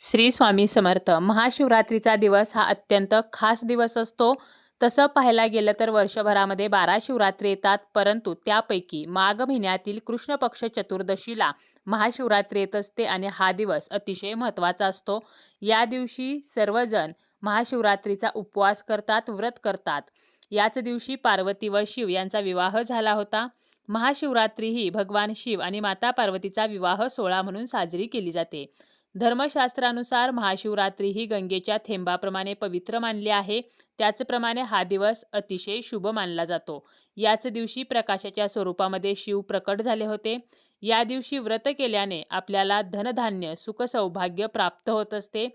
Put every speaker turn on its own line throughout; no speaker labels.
श्री स्वामी समर्थ. महाशिवरात्रीचा दिवस हा अत्यंत खास दिवस असतो. तसं पाहायला गेलं तर वर्षभरामध्ये बारा शिवरात्री येतात परंतु त्यापैकी माघ महिन्यातील कृष्ण पक्ष चतुर्दशीला महाशिवरात्री येत असते आणि हा दिवस अतिशय महत्त्वाचा असतो. या दिवशी सर्वजण महाशिवरात्रीचा उपवास करतात व्रत करतात. याच दिवशी पार्वती व शिव यांचा विवाह झाला होता. महाशिवरात्री ही भगवान शिव आणि माता पार्वतीचा विवाह सोहळा म्हणून साजरी केली जाते. धर्मशास्त्रानुसार महाशिवरात्री ही गंगेच्या थेंबाप्रमाणे पवित्र मानली आहे. त्याचप्रमाणे हा दिवस अतिशय शुभ मानला जातो. याच दिवशी प्रकाशाच्या स्वरूपामध्ये शिव प्रकट झाले होते. या दिवशी व्रत केल्याने आपल्याला धनधान्य सुखसौभाग्य प्राप्त होत असते.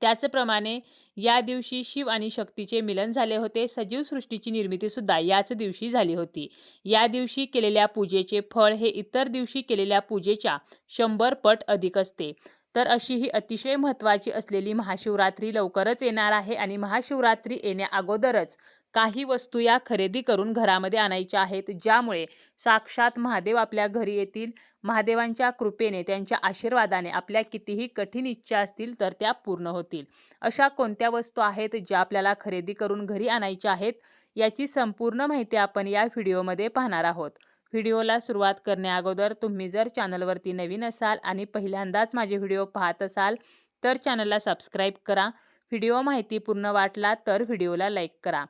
त्याचप्रमाणे या दिवशी शिव आणि शक्तीचे मिलन झाले होते. सजीव सृष्टीची निर्मिती सुद्धा याच दिवशी झाली होती. या दिवशी केलेल्या पूजेचे फळ हे इतर दिवशी केलेल्या पूजेच्या शंभर पट अधिक असते. तर अशी ही अतिशय महत्त्वाची असलेली महाशिवरात्री लवकरच येणार आहे आणि महाशिवरात्री येण्या अगोदरच काही वस्तू या खरेदी करून घरामध्ये आणायच्या आहेत ज्यामुळे साक्षात महादेव आपल्या घरी येतील. महादेवांच्या कृपेने त्यांच्या आशीर्वादाने आपल्या कितीही कठीण इच्छा असतील तर त्या पूर्ण होतील. अशा कोणत्या वस्तू आहेत ज्या आपल्याला खरेदी करून घरी आणायच्या आहेत याची संपूर्ण माहिती आपण या व्हिडिओमध्ये पाहणार आहोत. व्हिडिओला सुरुवात करण्याअगोदर तुम्ही जर चॅनलवरती नवीन असाल आणि पहिल्यांदाच माझे व्हिडिओ पाहत असाल तर चॅनलला सबस्क्राईब करा. व्हिडिओ माहिती पूर्ण वाटला तर व्हिडिओला लाईक करा.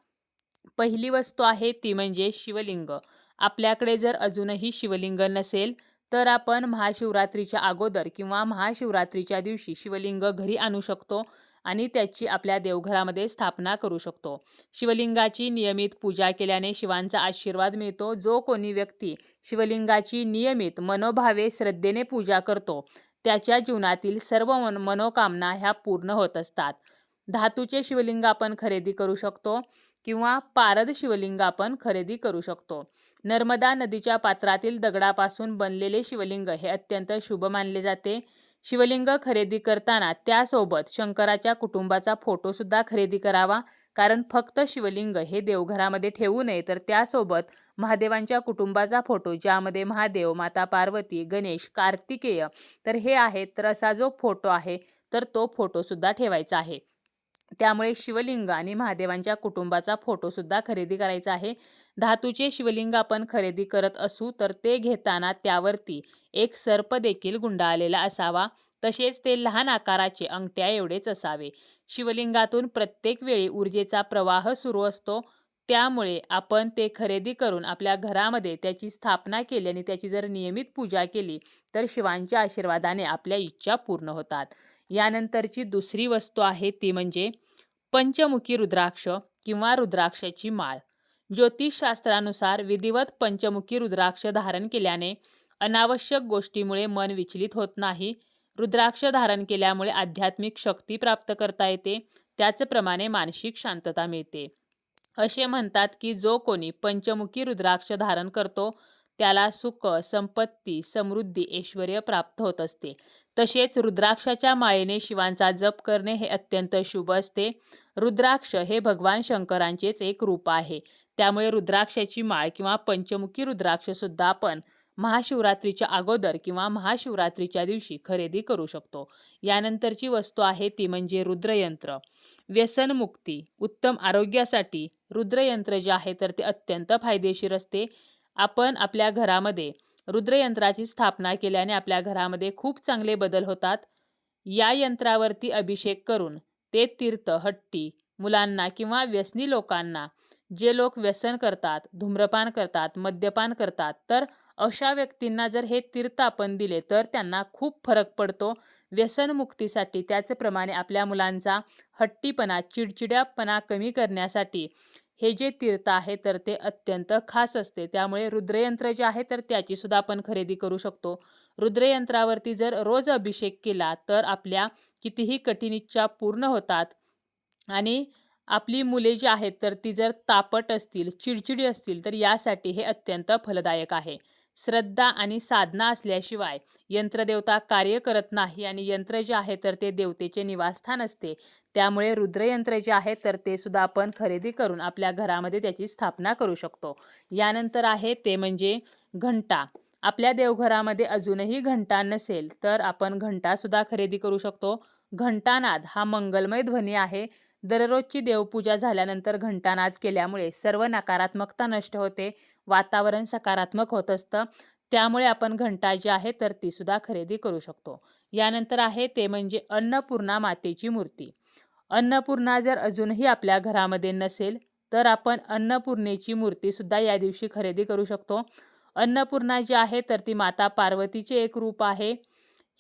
पहिली वस्तू आहे ती म्हणजे शिवलिंग. आपल्याकडे जर अजूनही शिवलिंग नसेल तर आपण महाशिवरात्रीच्या अगोदर किंवा महाशिवरात्रीच्या दिवशी शिवलिंग घरी आणू शकतो. आणि त्याची आपल्या देवघरामध्ये स्थापना करू शकतो. शिवलिंगाची नियमित पूजा केल्याने शिवांचा आशीर्वाद मिळतो. जो कोणी व्यक्ती शिवलिंगाची नियमित मनोभावे श्रद्धेने पूजा करतो त्याच्या जीवनातील सर्व मन मनोकामना ह्या पूर्ण होत असतात. धातूचे शिवलिंग आपण खरेदी करू शकतो किंवा पारद शिवलिंग आपण खरेदी करू शकतो. नर्मदा नदीच्या पात्रातील दगडापासून बनलेले शिवलिंग हे अत्यंत शुभ मानले जाते. शिवलिंग खरेदी करताना त्यासोबत शंकराच्या कुटुंबाचा फोटोसुद्धा खरेदी करावा. कारण फक्त शिवलिंग हे देवघरामध्ये ठेवू नये तर त्यासोबत महादेवांच्या कुटुंबाचा फोटो ज्यामध्ये महादेव माता पार्वती गणेश कार्तिकेय तर हे आहेत तर असा जो फोटो आहे तर तो फोटोसुद्धा ठेवायचा आहे. त्यामुळे शिवलिंग आणि महादेवांच्या कुटुंबाचा फोटोसुद्धा खरेदी करायचा आहे. धातूचे शिवलिंग आपण खरेदी करत असू तर ते घेताना त्यावरती एक सर्प देखील गुंडाळलेला असावा. तसेच ते लहान आकाराचे अंगठ्या एवढेच असावे. शिवलिंगातून प्रत्येक वेळी ऊर्जेचा प्रवाह सुरू असतो. त्यामुळे आपण ते खरेदी करून आपल्या घरामध्ये त्याची स्थापना केली आणि त्याची जर नियमित पूजा केली तर शिवांच्या आशीर्वादाने आपल्या इच्छा पूर्ण होतात. यानंतरची दुसरी वस्तू आहे ती म्हणजे पंचमुखी रुद्राक्ष किंवा रुद्राक्षाची माळ. ज्योतिषशास्त्रानुसार विधिवत पंचमुखी रुद्राक्ष धारण केल्याने अनावश्यक गोष्टीमुळे मन विचलित होत नाही. रुद्राक्ष धारण केल्यामुळे आध्यात्मिक शक्ती प्राप्त करता येते. त्याचप्रमाणे मानसिक शांतता मिळते. असे म्हणतात की जो कोणी पंचमुखी रुद्राक्ष धारण करतो त्याला सुख संपत्ती समृद्धी ऐश्वर प्राप्त होत असते. तसेच रुद्राक्षाच्या माळेने शिवांचा जप करणे हे अत्यंत शुभ असते. रुद्राक्ष हे भगवान शंकरांचेच एक रूप आहे. त्यामुळे रुद्राक्षाची माळ किंवा पंचमुखी रुद्राक्ष सुद्धा आपण महाशिवरात्रीच्या अगोदर किंवा महाशिवरात्रीच्या दिवशी खरेदी करू शकतो. यानंतरची वस्तू आहे ती म्हणजे रुद्रयंत्र. व्यसनमुक्ती उत्तम आरोग्यासाठी रुद्रयंत्र जे आहे तर ते अत्यंत फायदेशीर असते. आपण आपल्या घरामध्ये रुद्रयंत्राची स्थापना केल्याने आपल्या घरामध्ये खूप चांगले बदल होतात. या यंत्रावरती अभिषेक करून ते तीर्थ हट्टी मुलांना किंवा व्यसनी लोकांना जे लोक व्यसन करतात धूम्रपान करतात मद्यपान करतात तर अशा व्यक्तींना जर हे तीर्थ आपण दिले तर त्यांना खूप फरक पडतो. व्यसनमुक्तीसाठी त्याचप्रमाणे आपल्या मुलांचा हट्टीपणा चिडचिड्यापणा कमी करण्यासाठी हे जे तीर्थ आहे तर ते अत्यंत खास असते. त्यामुळे रुद्रयंत्र जे आहे तर त्याची सुद्धा आपण खरेदी करू शकतो. रुद्रयंत्रावरती जर रोज अभिषेक केला तर आपल्या कितीही कठीण इच्छा पूर्ण होतात. आणि आपली मुले जी आहेत तर ती जर तापट असतील चिडचिडी असतील तर यासाठी हे अत्यंत फलदायक आहे. श्रद्धा आणि साधना असल्याशिवाय यंत्रदेवता कार्य करत नाही आणि यंत्र जे आहे तर ते देवतेचे निवासस्थान असते. त्यामुळे रुद्रयंत्र जे आहे तर ते सुद्धा आपण खरेदी करून आपल्या घरामध्ये त्याची स्थापना करू शकतो. यानंतर आहे ते म्हणजे घंटा. आपल्या देवघरामध्ये अजूनही घंटा नसेल तर आपण घंटासुद्धा खरेदी करू शकतो. घंटानाद हा मंगलमय ध्वनी आहे. दररोजची देवपूजा झाल्यानंतर घंटानाद केल्यामुळे सर्व नकारात्मकता नष्ट होते. वातावरण सकारात्मक होत असतं. त्यामुळे आपण घंटा जी आहे तर तीसुद्धा खरेदी करू शकतो. यानंतर आहे ते म्हणजे अन्नपूर्णा मातेची मूर्ती. अन्नपूर्णा जर अजूनही आपल्या घरामध्ये नसेल तर आपण अन्नपूर्णेची मूर्तीसुद्धा या दिवशी खरेदी करू शकतो. अन्नपूर्णा जी आहे तर ती माता पार्वतीचे एक रूप आहे.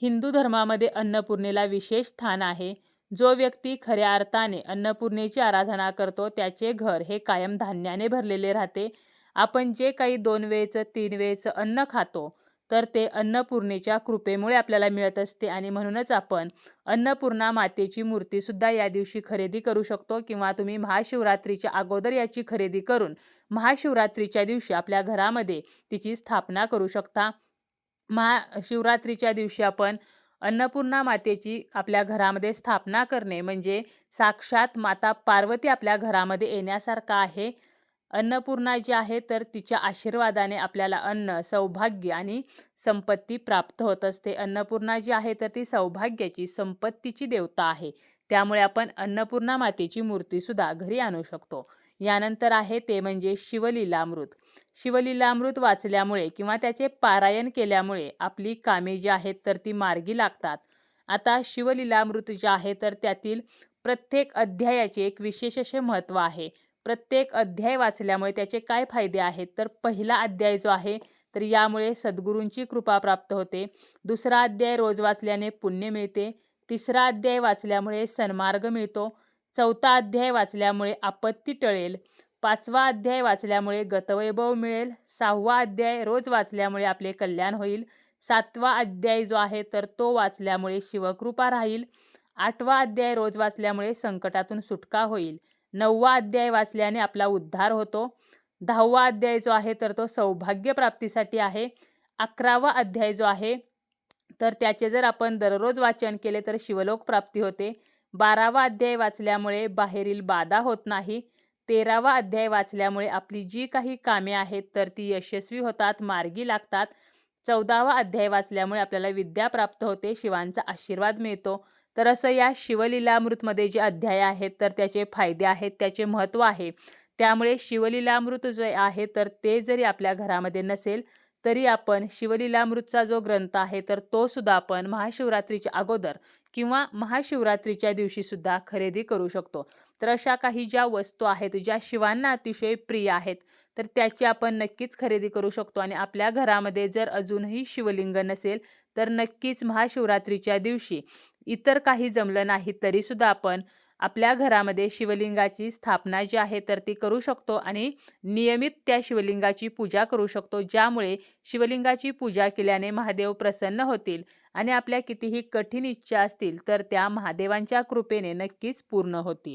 हिंदू धर्मामध्ये अन्नपूर्णेला विशेष स्थान आहे. जो व्यक्ती खऱ्या अर्थाने अन्नपूर्णेची आराधना करतो त्याचे घर हे कायम धान्याने भरलेले राहते. आपण जे काही दोन वेळचं तीन वेळचं अन्न खातो तर ते अन्नपूर्णेच्या कृपेमुळे आपल्याला मिळत असते आणि म्हणूनच आपण अन्नपूर्णा मातेची मूर्तीसुद्धा या दिवशी खरेदी करू शकतो किंवा तुम्ही महाशिवरात्रीच्या अगोदर याची खरेदी करून महाशिवरात्रीच्या दिवशी आपल्या घरामध्ये तिची स्थापना करू शकता. महाशिवरात्रीच्या दिवशी आपण अन्नपूर्णा मातेची आपल्या घरामध्ये स्थापना करणे म्हणजे साक्षात माता पार्वती आपल्या घरामध्ये येण्यासारखं आहे. अन्नपूर्णा जी आहे तर तिच्या आशीर्वादाने आपल्याला अन्न सौभाग्य आणि संपत्ती प्राप्त होत असते. अन्नपूर्णा जी आहे तर ती सौभाग्याची संपत्तीची देवता आहे. त्यामुळे आपण अन्नपूर्णा मातेची मूर्तीसुद्धा घरी आणू शकतो. यानंतर आहे ते म्हणजे शिवलीलामृत. शिवलीलामृत वाचल्यामुळे किंवा त्याचे पारायण केल्यामुळे आपली कामे जी आहेत तर ती मार्गी लागतात. आता शिवलीलामृत जे आहे तर त्यातील प्रत्येक अध्यायाचे एक विशेष असे महत्त्व आहे. प्रत्येक अध्याय वाचल्यामुळे त्याचे काय फायदे आहेत तर पहिला अध्याय जो आहे तर यामुळे सद्गुरूंची कृपा प्राप्त होते. दुसरा अध्याय रोज वाचल्याने पुण्य मिळते. तिसरा अध्याय वाचल्यामुळे सन्मार्ग मिळतो. चौथा अध्याय वाचल्यामुळे आपत्ती टळेल. पाचवा अध्याय वाचल्यामुळे गतवैभव मिळेल. सहावा अध्याय रोज वाचल्यामुळे आपले कल्याण होईल. सातवा अध्याय जो आहे तर तो वाचल्यामुळे शिवकृपा राहील. आठवा अध्याय रोज वाचल्यामुळे संकटातून सुटका होईल. नववा अध्याय वाचल्याने आपला उद्धार होतो. दहावा अध्याय जो आहे तर तो सौभाग्यप्राप्तीसाठी आहे. अकरावा अध्याय जो आहे तर त्याचे जर आपण दररोज वाचन केले तर शिवलोक प्राप्ती होते. बारावा अध्याय वाचल्यामुळे बाहेरील बाधा होत नाही. तेरावा अध्याय वाचल्यामुळे आपली जी काही कामे आहेत तर ती यशस्वी होतात मार्गी लागतात. चौदावा अध्याय वाचल्यामुळे आपल्याला विद्या प्राप्त होते शिवांचा आशीर्वाद मिळतो. तर असं या शिवलीलामृतमध्ये जे अध्याय आहेत तर त्याचे फायदे आहेत त्याचे महत्त्व आहे. त्यामुळे शिवलीलामृत जे आहे तर ते जरी आपल्या घरामध्ये नसेल तरी आपण शिवलीलामृतचा जो ग्रंथ आहे तर तो सुद्धा आपण महाशिवरात्रीच्या अगोदर किंवा महाशिवरात्रीच्या दिवशीसुद्धा खरेदी करू शकतो. तर अशा काही ज्या वस्तू आहेत ज्या शिवांना अतिशय प्रिय आहेत तर त्याची आपण नक्कीच खरेदी करू शकतो. आणि आपल्या घरामध्ये जर अजूनही शिवलिंग नसेल तर नक्कीच महाशिवरात्रीच्या दिवशी इतर काही जमलं नाही तरीसुद्धा आपण आपल्या घरामध्ये शिवलिंगाची स्थापना जी आहे तर ती करू शकतो आणि नियमित त्या शिवलिंगाची पूजा करू शकतो ज्यामुळे शिवलिंगाची पूजा केल्याने महादेव प्रसन्न होतील आणि आपल्या कितीही कठीण इच्छा असतील तर त्या महादेवांच्या कृपेने नक्कीच पूर्ण होतील.